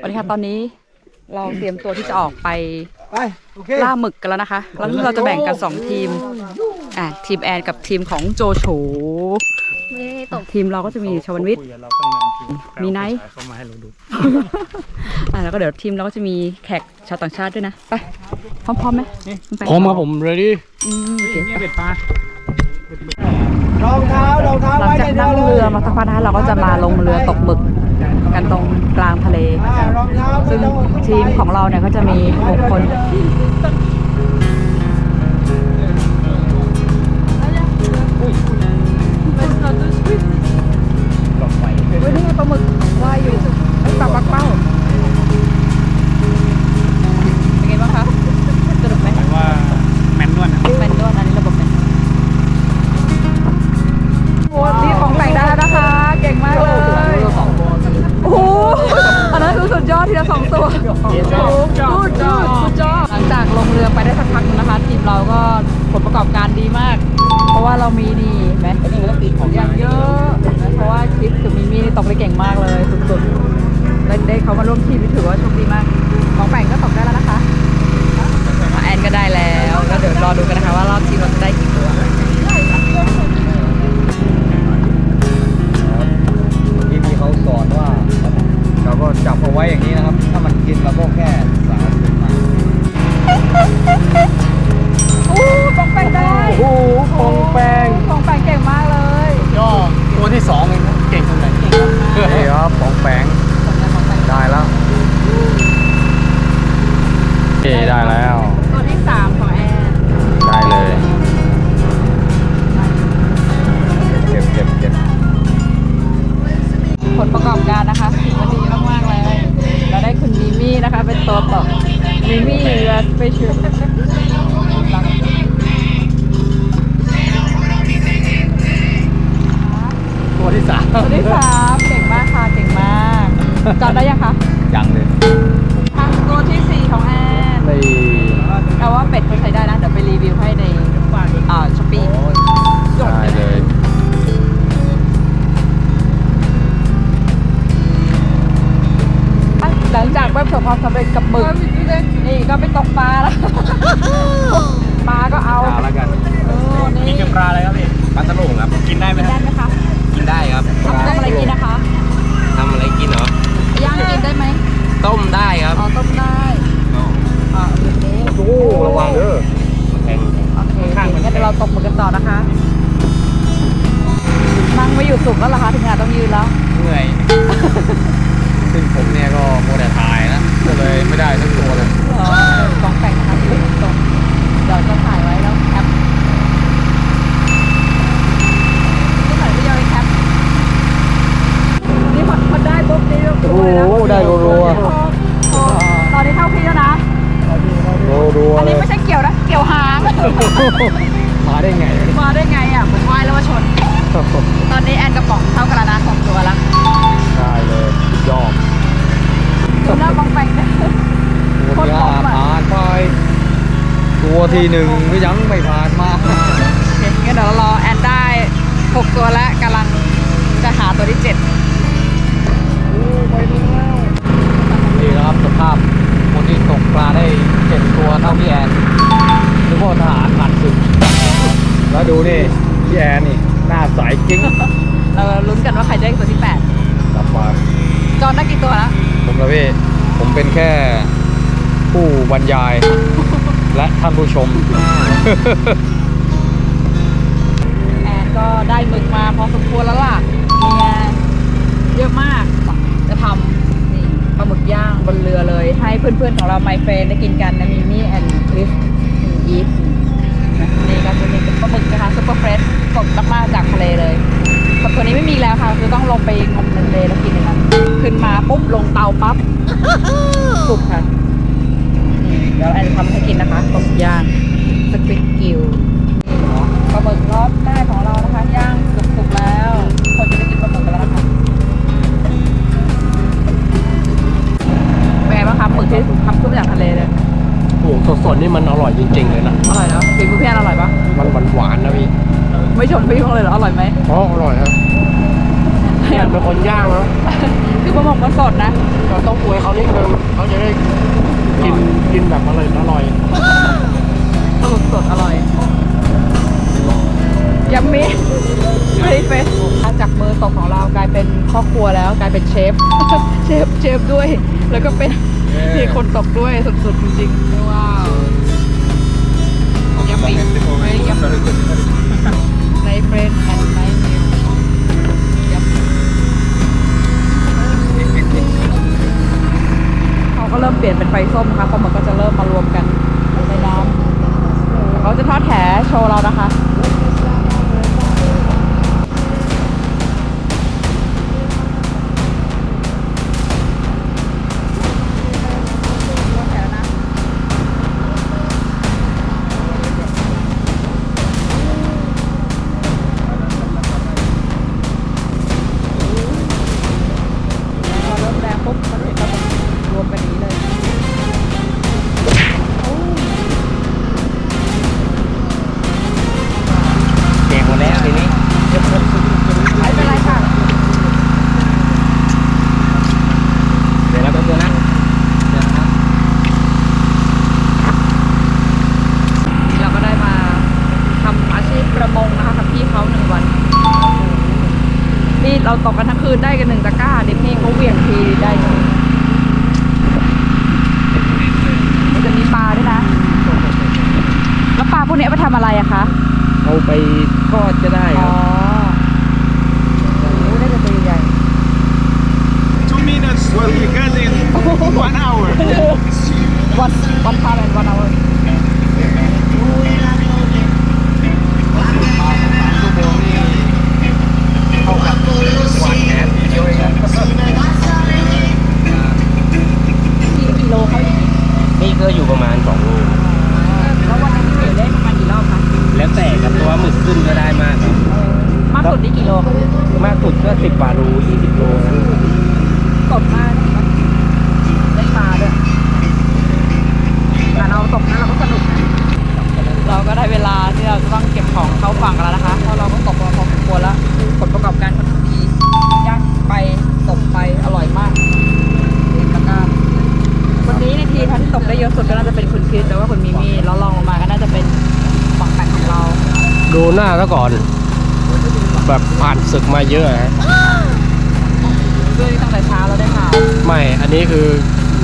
สวัสดีค่ะตอนนี้เราเตรียมตัวที่จะออกไปไปโอเคล่าหมึกกันแล้วนะคะ แล้วเราจะแบ่งกันสองทีมอะทีมแอนกับทีมของโจโฉทีมเราก็จะมีชวันวิทย์ คุยกับเราตั้งนานทีมีไนท์ เขามาให้เราดูอะแล้วก็เดี๋ยวทีมเราก็จะมีแขกชาวต่างชาติด้วยนะ ไป พร้อมๆไหมณแปงพร้อมครับผม ready อืมโอเคเนี่ยเบ็ดปลารองเท้ารองเท้าหลังไว้จากในนั่งเลเรือยมาสักพักนะคะเราก็จะมาลงเรือตกหมึก กันตรงกลางทะเลอ่ารองเท้าซึ่งทีมของเราเนี่ยก็จะมีหกคนลากจำได้ยังคะยังเลยทางตัวที่สี่ของแอนในแต่ว่าเป็ดเขาใช้ได้นะ เดี๋ยวไปรีวิวให้ในอ่าช้อปปี้ได้เลยหลังจากประสบความสำเร็จกับหมึกนี่ก็ไปตกปลาแล้วปลาก็เอาเอาแล้วกันเออมีนี่เกมปลาอะไรครับพี่ปลาตะลุงครับกินได้ไหมคได้รับไหมคะกินได้ครับทำทำอะไรกินนะคะทำอะไรกินเหรอ ย่างกินได้ไหมต้มได้ครับอ๋อต้มได้อ่าโอเคโอ้ระวังเด้อแข็งโอเคงั้นเดี๋ยวเราตกหมึกกันต่อนะคะนั่งไม่อยู่สุกแล้วเหรอคะถึงงานต้องยืนแล้วเหนื่อยซึ่งผมเนี่ยก็โม ที่หนึ่งก็ยังไม่ผ่านมาโอเคงั้นเดี๋ยวเรารอแอนได้หกตัวแล้วกำลังจะหาตัวที่เจ็ดนี่นะครับสภาพคนที่ตกปลาได้เจ็ดตัวเท่าพี่แอนหรือว่าทหารผ่านศึกแล้วดูนี่พี่แอนนี่หน้าใสกิ้งเราลุ้นกันว่าใครจะได้ตัวที่แปดกลับมาจอนได้กี่ตัวแล้วผมละพี่ผมเป็นแค่ผู้บรรยาย และท่านผู้ชม แอนก็ได้หมึกมาพอสมควรแล้วล่ะเนี่ยเยอะมาก จะทำนี่ปลาหมึกย่างบนเรือเลย ให้เพื่อนๆของเราไมเฟนได้กินกันนะมีมี่แอนคริสอีฟนี่ก็จะมีเป็นปลาหมึกนะคะซุปเปอร์เฟรชสดมากๆจากทะเลเลยแต่ตัวนี้ไม่มีแล้วค่ะ คือต้องลงไปงมในทะเลแล้วกินในนั้นขึ้นมาปุ๊บลงเตาปั๊บ เดี๋ยวแอนจะทำให้กินนะคะปลาหมึกย่างสควิตกิวปลาหมึกรอบแรกของเรานะคะ ย่างสุกๆแล้ว คนจะได้กินปลาหมึกกันแล้วนะคะเป็นไงบ้างคะหมึกที่ทำขึ้นมาจากทะเลเลยโอ้โหสดๆนี่มันอร่อยจริงๆเลยนะ อร่อยเนาะฝีมือพี่แอนอร่อยปะมันหวานๆนะพี่ ไม่ชมพี่เขาเลยเหรออร่อยไหมอ๋ออร่อยครับอยากเป็นคนย่างนะคือปลาหมึกมันสดนะ เราต้องอวยเขานิดนึงเขาจะได้ กินกินแบบอร่อยอร่อยปลาหมึกสดอร่อยยัมมี่ไม่ได้เป็นจากมือตกของเรากลายเป็นครอบครัวแล้วกลายเป็นเชฟ เชฟเชฟด้วย แล้วก็เป็นมีคนตกด้วยสุดๆจริงๆว้าวยัมมี่เฮ้ยยัมมี่ในเฟรนแอนด์ ก็เริ่มเปลี่ยนเป็นไฟส้มนะคะเพราะมันก็จะเริ่มมารวมกันในน้ำเขาจะทอดแถโชว์เรานะคะ นี่เราตกกันทั้งคืนได้กันหนึ่งตะกร้าเดี๋ยวพี่เขาเหวี่ยงทีได้หนึ่งมันจะมีปลาด้วยนะ แล้วปลาพวกนี้เอาไปทำอะไรอะคะ เอาไปทอดก็ได้คอ๋รัอบโอ้ได้เป็นตัวใหญ่ Two minutes will be good in one hour. วันวันพาเป็นวันเอา กี่กิโลเขาอย่างนี้ นี่ก็อยู่ประมาณ2โล แล้ววันนึงพี่เก๋ได้ประมาณกี่รอบคะ แล้วแต่ครับตัวหมึกขึ้นก็ได้มากครับ มากสุดนี่กี่โลคะ มากสุดก็10กว่าโล20โลนะ สดมากนะได้ปลาด้วยแต่เราตกนะเราก็สนุกนะ เราก็ได้เวลาที่เราจะต้องเก็บของเข้าฝั่งกันแล้วนะคะ เพราะเราก็ตกมาพอสมควรแล้ว ผลประกอบการค่อนข้างดีย่างไปตกไปอร่อยมากเอกตะกร้าวันนี้ในทีมที่ตกได้เยอะสุดก็น่าจะเป็นคุณคริสแต่ว่าคุณมิมี่ แล้วลองลงมาก็น่าจะเป็นฝั่งแปดของเรา ดูหน้าซะก่อน แบบผ่านศึกมาเยอะฮะด้วยตั้งแต่เช้าเราได้ข่าวไม่ อันนี้คือ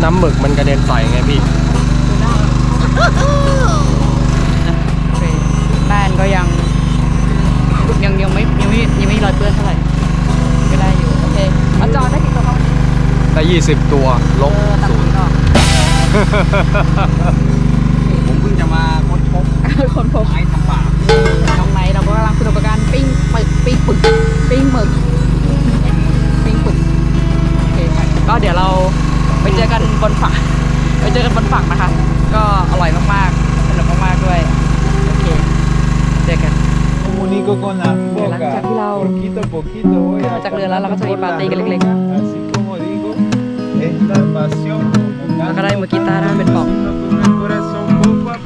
น้ำหมึกมันกระเด็นใส่ไงพี่ ดูหน้านะโอเคแม่นก็ยังยังยังไม่ยังไม่ยังไม่รอยเปื้อนเท่าไหร่ ก็ได้อยู่ โอเคมาจอดได้กี่ตัวครับวันนี้ได้ 20 ตัวลบเออตัดศูนสิย์นออก ผมเพิ่งจะมาค้นพบ คนพบไม้ทำปากตรงไหนเราก็กำลังสนุกกับการปิ้งหมึกปิ้งปึกปิ้งหมึกปิ้งปึกโอเคก็เดี๋ยวเราไปเจอกันบนฝั่งไปเจอกันบนฝั่งนะคะ ก็อร่อยมากๆสนุกมากๆด้วยโอเคเจอกัน Comunico con la boca. Blanca, Clau. Poquito a poquito voy a Blanca, Clau, la cosa por de Pati, que le- boca, Así como digo, esta pasión. Acá la muquita ahora me pop. Con el corazón poco a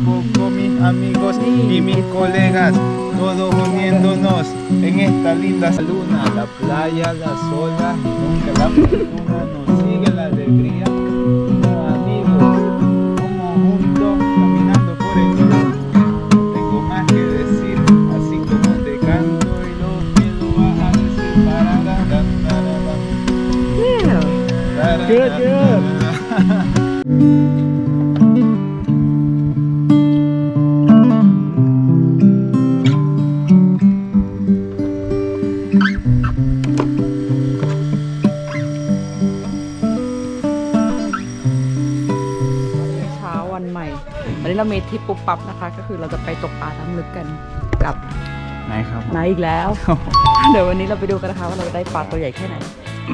poco, mis amigos y mis colegas, todos uniéndonos en esta linda luna, la playa, las olas y nunca la fortuna nos sigue la alegría. Como amigos, como juntos caminando por el mundo. No tengo más que decir, así como te canto y lo que lo vas a decir para la la la la la. ปปุ๊บปั๊บนะคะ ก็คือเราจะไปตกปลาน้ำลึกกันกับไหนครับนายอีกแล้ว เดี๋ยววันนี้เราไปดูกันนะคะว่าเราจะได้ปลาตัวใหญ่แค่ไหน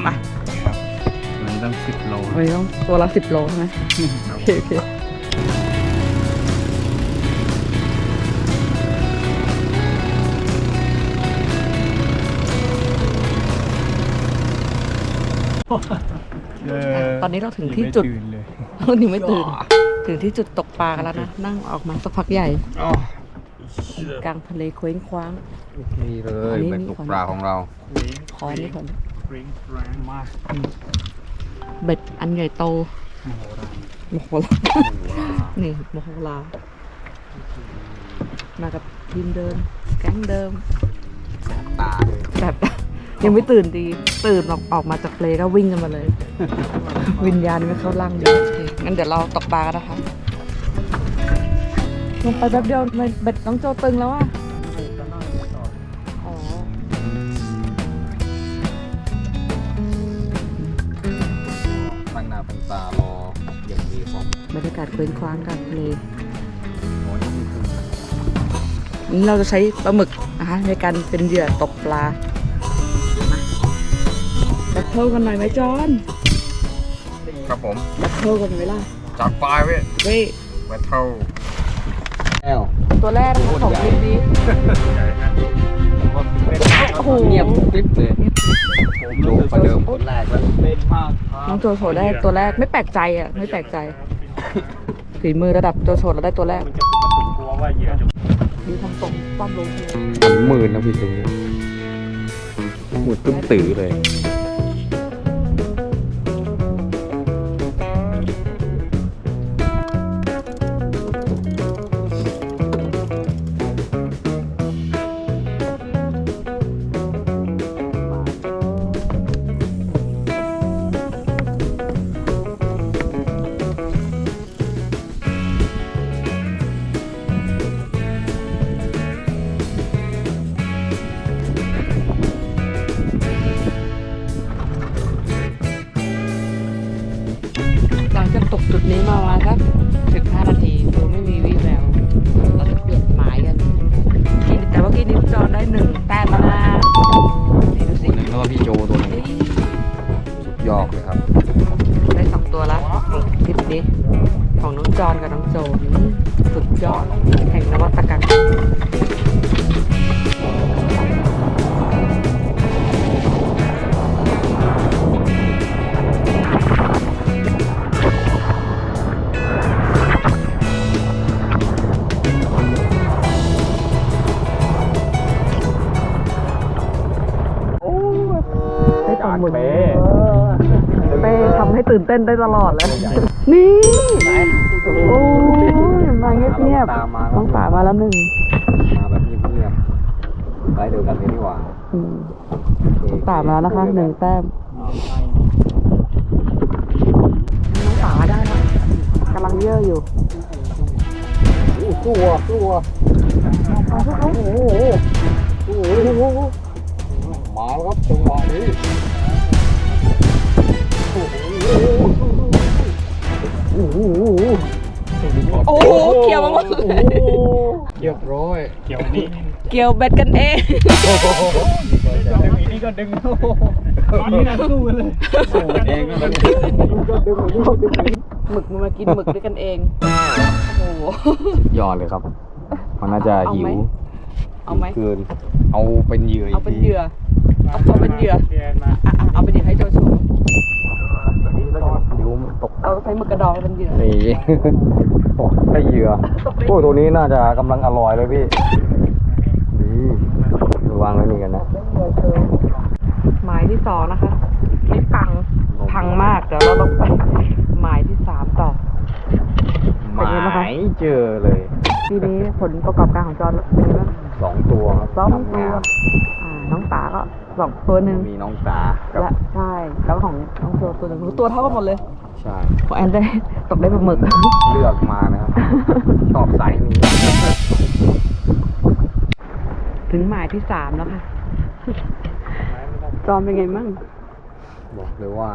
ไปมันต้องสิบโลวันนี้ต้องตัวละสิบโลใช่ไหมโอเคโอเคตอนนี้เราถึงที่จุดเลยเราถึงไม่ตื่นถึงที่จุดตก ปลากันแล้วนะ นั่งออกมาสักพักใหญ่กลางทะเลเคว้งคว้าง นี่เลอัยนนี้ เป็นตกปลาของเรา ขออันนี้ก่อน spring strand มาเบ็ดอันใหญ่โตโอ้โหได้โมโหลานี่โมโหลามากับทีมเดิม แก๊งเดิม ตาเลยแบบ ยังไม่ตื่นดี ตื่นออกออกมาจากเปลก็วิ่งกันมาเลย วิญญาณไม่เข้าร่างดีโอเคงั้นเดี๋ยวเราตกปลากันนะคะ ลงไปแป๊บเดียวทำไมเบ็ดน้องโจตึงแล้วอะอ๋อตั้งหน้าตั้งตารออย่างมีความบรรยากาศเคว้งคว้างกลางทะเลโอ้ยนี่คือนี่เราจะใช้ปลาหมึกนะคะในการเป็นเหยื่อตกปลามาแบทเทิลกันหน่อยไหมจอนครับผมแบทเทิลกันไหมล่ะจากปลายเว้ยเว้ยแบทเทิล แอลตัวแรกนะคะของคลิปนี้โอ้โหเงียบกริบเลยโจประเดิมคนแรกแล้วเล่นมากครับน้องโจโฉได้ตัวแรกไม่แปลกใจอะไม่แปลกใจฝีมือระดับโจโฉเราได้ตัวแรกมันจะมันกลัวว่าเหยื่อจะดูทำตกป้อมลงเทมันหมื่นนะพี่ตรงนี้หมื่นตึ้มตื้อเลย ตื่นเต้นได้ตลอดเลย นี่ โอ้ยมาเงียบตามมาๆต้องป่ามาแล้วหนึ่งมาแบบเงียบๆไปเดียวกันเลยดีกว่าอืมต้องป่ามาแล้วนะคะหนึ่งแต้มน้องป่าได้นะกำลังเยอะอยู่ตัวตัวโอ้โหโอ้โหมาแล้วครับจังหวะนี้ เกี่ยวมาหมดเลยเรียบร้อยเกี่ยวอันนี้เกี่ยวเบ็ดกันเองดึงอีนี่ก็ดึงโอ้โหนี่นะสู้กันเลยสู้เองนะตอนนี้หมึกมันมากินหมึกด้วยกันเองโอ้โหยอดเลยครับ มันน่าจะเอาหิไหมวเอาไหมเกินเอาเป็นเหยื่อเอาเป็นเหยื่อเอาเอาเป็นเหยื่อแกนมาอะอะเอาเป็นเหยื่อให้โจโฉเดี๋ยวมัน ตกเราใช้หมึกกระดองเป็นเหยื่อนี่ โอ้ได้เหยื่อโอ้ตัวนี้น่าจะกำลังอร่อยเลยพี่นี่ระวังไว้นี่กันนะหมายที่สองนะคะไม่ปังพังมากเดี๋ยวเราต้องไปหมายที่สามต่อหเป็นไงบ้างคะมายเจอเลยปีนี้ผลประกอบการของจอร์นเป็นไงบ้าง สองตัวครับสองตัว ทำงานอ่า น้องตาก็สองตัวหนึ่งมีน้องตากับและใช่แล้วของน้องโจตัวหนึ่งตัวเท่ากันหมดเลยใช่ของแอนได้ตกได้ปลาหมึก เลือกมานะครับชอบไซส์นี้ ถึงหมายที่สามแล้วค่ะ จอมเป็นไงมั่งบอกเลยว่า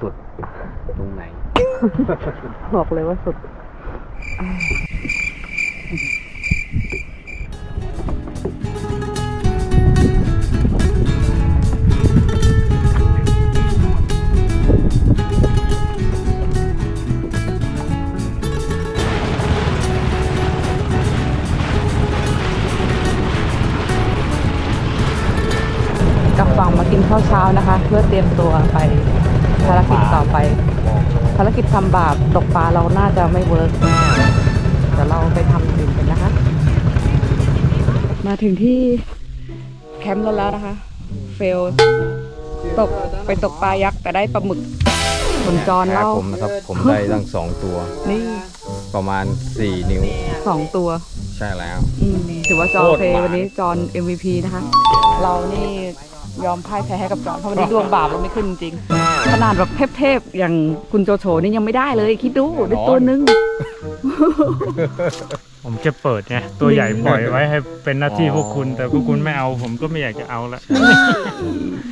สุดตรงไหน บอกเลยว่าสุด ภารกิจทำบาปตกปลาเราน่าจะไม่เวิร์กเดี๋ยวเราไปทำอื่นกันนะคะ มาถึงที่แคมป์เราแล้วนะคะ เฟล ตกไปตกปลายักษ์แต่ได้ปลาหมึกคนจรแพ้เล่าผมนะครับ ผมได้ตั้งสองตัว นี่ประมาณ 4 นิ้วสองตัว ใช่แล้วอืมถือว่าจอโคโอตรเคหวานวันนี้จอน MVP นะคะ เรานี่ยอมพ่ายแพ้ให้กับจอนเพราะวันนี้ดวงบาปเราไม่ขึ้นจริงๆ ขนาดแบบเทพๆอย่างคุณโจโฉนี่ยังไม่ได้เลยคิดดูได้ตัวนึง ผมจะเปิดไงตัวใหญ่ปล่อยไว้ให้เป็นหน้าที่พวกคุณ แต่พวกคุณไม่เอาผมก็ไม่อยากจะเอาละ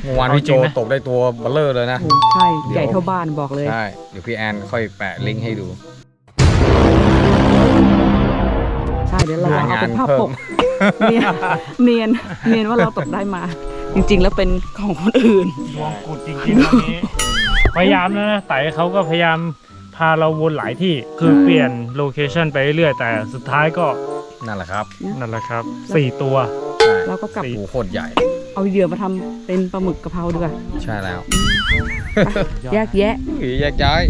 เมื่อวานพี่โจเอาจริงนะ ตกได้ตัวเบลเลอร์เลยนะ ใช่ใหญ่เท่าบ้านบอกเลย ใช่ เดี๋ยวพี่แอนค่อยแปะลิงก์ให้ดู ใช่เดี๋ยวเราเอาเป็นภาพปกเพิ่ม เนียนเนียนเนียนว่าเราตกได้มา จริง ๆ แล้วเป็นของคนอื่น ดวงกุดจริงๆวันนี้ พยายามแล้วนะไต่เขาก็พยายามพาเราวนหลายที่ คือเปลี่ยนโลเคชันไปเรื่อยๆแต่สุดท้ายก็นั่นแหละครับนั่นแหละครับสี่ตัวใช่เราก็กลับปูโคตรใหญ่ เอาเหยื่อมาทำเป็นปลาหมึกกะเพราดีกว่าใช่แล้วไปแยกแยะอุ้ยแยกย้าย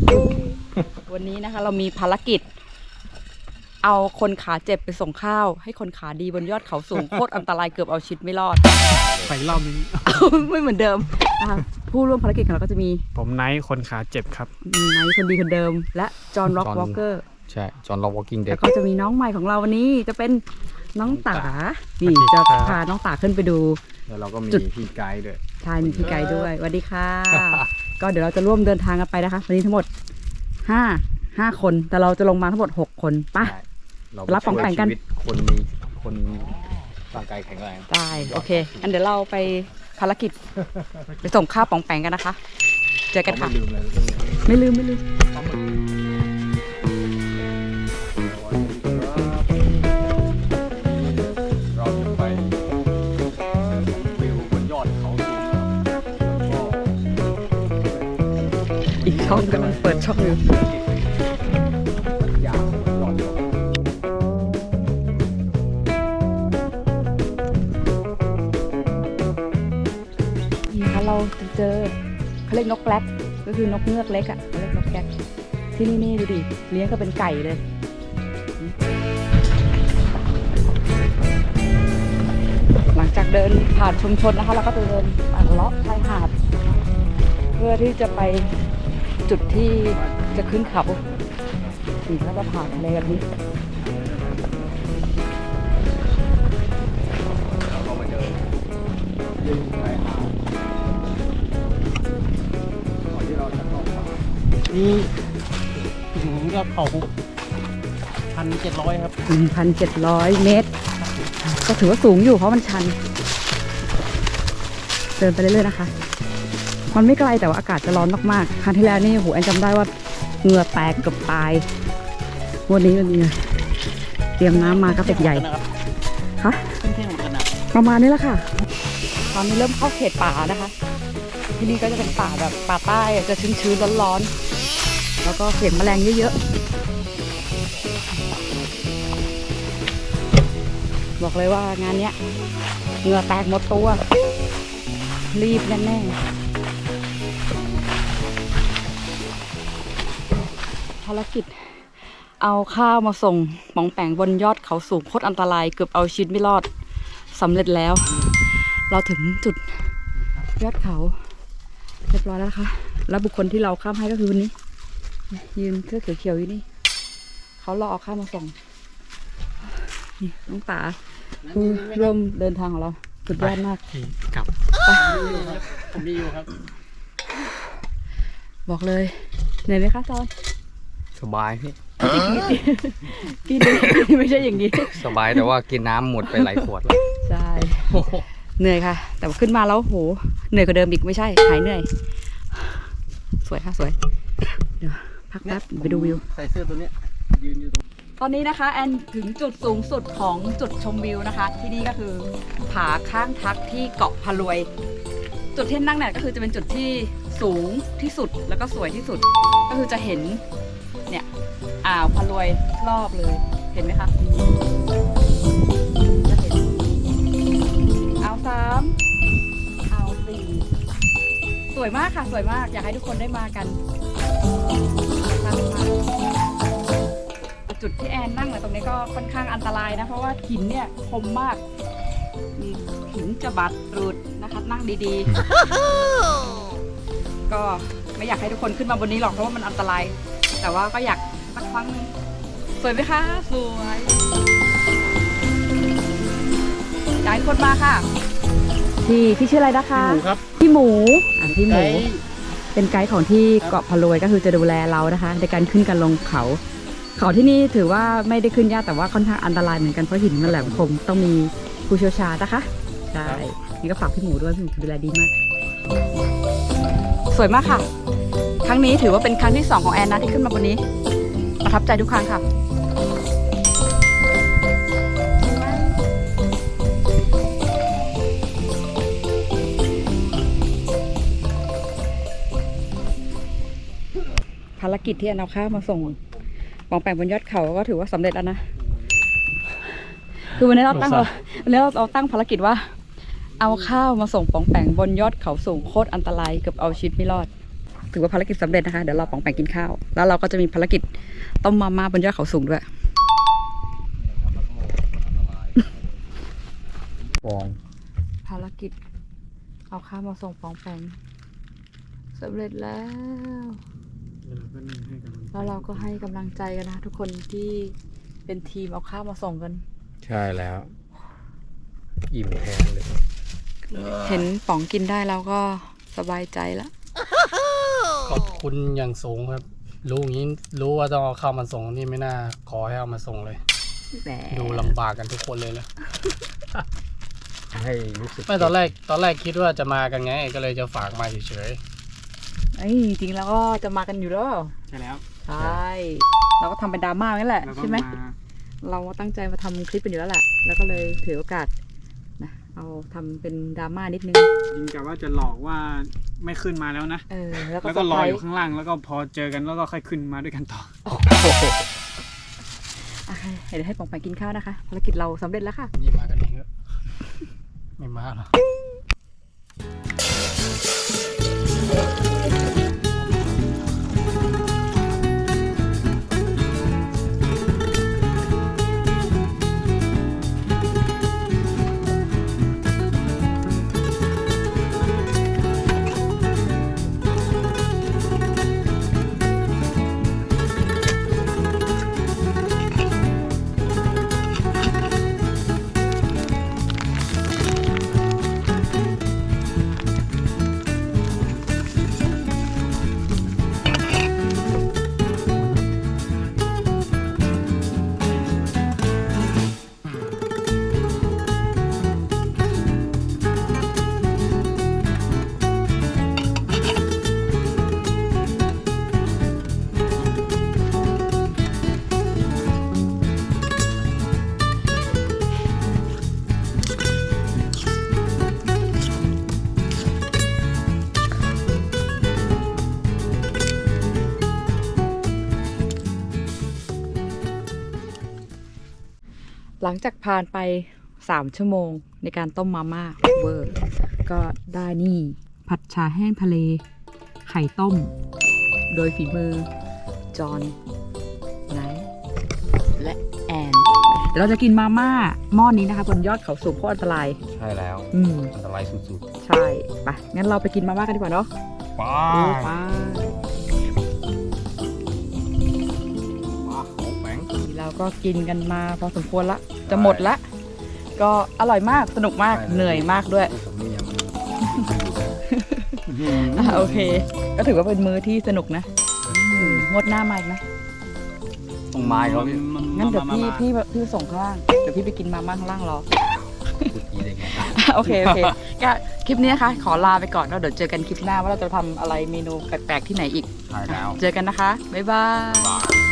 วันนี้นะคะเรามีภารกิจ เอาคนขาเจ็บไปส่งข้าว ให้คนขาดีบนยอดเขาสูง โคตรอันตรายเกือบเอาชีวิตไม่รอด ไปรอบนี้ไม่เหมือนเดิมนะคะผู้ร่วมภารกิจของเราก็จะมีผมไนท์คนขาเจ็บครับไนท์คนดีคนเดิม และจอห์นร็อก John วอลเกอร์ใช่จอห์นล็อกวอล์กิ้งเด็แล้ก วก็จะมีน้องใหม่ของเราวันนี้จะเป็นน้องตานี่สวัสดีจะครับ พาน้องตาขึ้นไปดู แล้วเราก็มีจุด พี่ไกด์ด้วยใช่มีพี่ไก่ด้วยสวัสดีค่ะ ก็เดี๋ยวเราจะร่วมเดินทางกันไปนะคะวันนี้ทั้งหมดห้าห้าคนแต่เราจะลงมาทั้งหมดหกคนไป่ะใช่ เรารับของแต่งกันช่วยชีวิตคนมีคนร่างกายแข็งแรง ได้โอเคอันเดี๋ยวเราไปภารกิจ ไปส่งข้าวปองแปงกันนะคะ เจอกันค่ะ ไม่ลืมเลยไม่ลืมไม่ลืมเราจะไปวิวบนยอดเขาสูงแล้วก็อีกช่องกำลังเปิดช่องอยู่ย เจอเขาเรียกนกแกล็กก็คือนกเงือกเล็กอะเขาเรียกนกแกล็กที่นี่นี่ดูดิเลี้ยงก็เป็นไก่เลยหลังจากเดินผ่านชุมชนนะคะเราก็จะเดินป่าเลาะชายหาด เพื่อที่จะไปจุดที่จะขึ้นเขานี่ก็จะผ่านทะเลแบบนี้เราก็มาเดินริมชายหาด นี่ถึงก็เขาพันเจ็ดร้อยครับ1,700 เมตร ก็ถือว่าสูงอยู่เพราะมันชัน เดินไปเรื่อยๆนะคะ มันไม่ไกลแต่ว่าอากาศจะร้อนมากๆ ครั้งที่แล้วนี่โหแอนจำได้ว่าเหงื่อแตกเกือบตาย วันนี้มันมีเตรียมน้ำมากระติกใหญ่คะขึ้นเที่ยงเหมือนกันนะประมาณนี้แหละค่ะ ตอนนี้เริ่มเข้าเขตป่านะคะ ที่นี่ก็จะเป็นป่าแบบป่าใต้จะชื้นๆร้อนๆ แล้วก็เสียงแมลงเยอะๆ บอกเลยว่างานเนี้ยเหงื่อแตกหมดตัว รีบแน่ๆภารกิจเอาข้าวมาส่งปองแปงบนยอดเขาสูงโคตรอันตรายเกือบเอาชีวิตไม่รอดสำเร็จแล้ว เราถึงจุดยอดเขา เรียบร้อยแล้วนะคะ แล้วบุคคลที่เราข้ามให้ก็คือวันนี้ ยืนเสื้อเขียวๆอยู่นี่ เขารอเอาข้ามมาส่ง นี่น้องตาคือร่วมเดินทางของเราสุดยอดมากกลับไปผมดีอยู่ครับ บอกเลยเหนื่อยไหมคะจอน สบายพี่กินไม่ใช่อย่างนี้ สบายแต่ว่ากินน้ำหมดไปหลายขวดแล้ว ใช่เหนื่อยค่ะ แต่ว่าขึ้นมาแล้วโห เหนื่อยกว่าเดิมอีกไม่ใช่ หายเหนื่อย สวยค่ะสวยเดี๋ยว พักแป๊บเดี๋ยวไปดูวิว ใส่เสื้อตัวเนี้ยยืนอยู่ตรงตอนนี้นะคะแอนถึงจุดสูงสุดของจุดชมวิวนะคะ ที่นี่ก็คือผาข้างทักที่เกาะพะรวย จุดที่นั่งเนี่ยก็คือจะเป็นจุดที่สูงที่สุดแล้วก็สวยที่สุด ก็คือจะเห็นเนี่ยอ่าวพะรวยรอบเลยเห็นไหมคะจะเห็นอ่าวสามอ่าวสี่ สวยมากค่ะสวยมากอยากให้ทุกคนได้มากันทางมาจุดที่แอนนั่งเนี่ยตรงนี้ก็ค่อนข้างอันตรายนะ เพราะว่าหินเนี่ยคมมากมีหินจะบาดรูดนะคะนั่งดีๆไม่อยากให้ทุกคนขึ้นมาบนนี้หรอกเพราะว่ามันอันตราย แต่ว่าก็อยากสักครั้งหนึงสวยไหมคะ สวยอยากให้คนมาค่ะพี่พี่ชื่ออะไรนะคะ หมูครับ พี่หมู อะพี่หมูเป็นไกด์ของที่เกาะพะโลยก็คือจะดูแลเรานะคะ ในการขึ้นกันลงเขา เขาที่นี่ถือว่าไม่ได้ขึ้นยากแต่ว่าค่อนข้างอันตรายเหมือนกันเพราะหินมันแหลมคมต้องมีผู้เชี่ยวชาญนะคะใช่นี่ก็ฝากพี่หมูด้วยพี่หมูดูแลดีมาก สวยมากค่ะ ครั้งนี้ถือว่าเป็นครั้งที่สองของแอนนะที่ขึ้นมาบนนี้ ประทับใจทุกครั้งค่ะารกิจที่แอนเอาข้าวมาส่งปองแปงบนยอดเขาก็ถือว่าสำเร็จแล้วนะคือวันนี้เราตั้งเราวันนี้เราเราตั้งภารกิจว่า เอาข้าวมาส่งปองแปงบนยอดเขาสูงโคตรอันตรายเกือบเอาชีวิตไม่รอด ถือว่าภารกิจสำเร็จนะคะเดี๋ยวเราปองแปงกินข้าว แล้วเราก็จะมีภารกิจต้มมาม่าบนยอดเขาสูงด้วยฟองภารกิจ เอาข้าวมาส่งปองแปงสำเร็จแล้ว แล้วเราก็ให้กำลังใจกันนะทุกคนที่เป็นทีมเอาข้าวมาส่งกัน ใช่แล้ว อิ่มแทนเลย เห็นป๋องกินได้เราก็สบายใจแล้วขอบคุณอย่างสูงครับ รู้อย่างนี้รู้ว่าต้องเอาเข้ามาส่งนี่ไม่น่า ขอให้เอามาส่งเลย ดูลำบากกันทุกคนเลยเลยให้รู้สึกไม่ตอนแรกตอนแรกคิดว่าจะมากันไง ก็เลยจะฝากมาเฉย ไอ้ยจริงๆแล้วก็จะมากันอยู่แล้วใช่แล้วใช่เราก็ทำเป็นดราม่านั่นแหละแล้วก็ใช่ไหม มาเราตั้งใจมาทำคลิปเป็นอยู่แล้วแหละ แล้วก็เลยถือโอกาสนะเอาทำเป็นดราม่านิดนึง ยิงกับว่าจะหลอกว่าไม่ขึ้นมาแล้วนะ เออ แล้วก็แล้วก็รออยู่เซร์ไพข้างล่างแล้วก็พอเจอกันแล้วก็ค่อยขึ้นมาด้วยกันต่อ อะเดี๋ยวให้ป๋องไปกินข้าวนะคะ ภารกิจเราสำเร็จแล้วค่ะๆนี่มากันเองเถอะไม่มาหรอ ลังจากผ่านไปสามชั่วโมงในการต้มมาม่าเวอร์ก็ได้นี่ผัดชาแห้งทะเล ไข่ต้ม โดยฝีมือ จอห์นไนท์และแอนเดี๋ยวเราจะกินมาม่าหม้อนนี้นะคะบนยอดเขาสูงโคตรอันตราย ใช่แล้ว อืม อันตรายสุดใช่ ไป งั้นเราไปกินมาม่ากันดีกว่าเนาะๆป้าดูไปว้าของแฝงเราก็กินกันมาพอสมควรละ จะหมดละ ก็อร่อยมากสนุกมากเหนื่อยมากด้วย ผมนี่ยังอะโอเค ก็ถือว่าเป็นมื้อที่สนุกนะอืมงดหน้ามาอีกไหมต้องไม้เขาพี่งั้นเดี๋ยวพี่พี่พี่ส่งข้างล่าง เดี๋ยวพี่ไปกินมาม่าข้างล่างรอ พูดดีได้ไงโอเค โอเค ก็คลิปนี้นะคะ ขอลาไปก่อนแล้วเดี๋ยวเจอกันคลิปหน้าว่าเราจะทำอะไรเมนูแปลกๆที่ไหนอีก ใช่แล้ว เจอกันนะคะ บ๊ายบาย บาย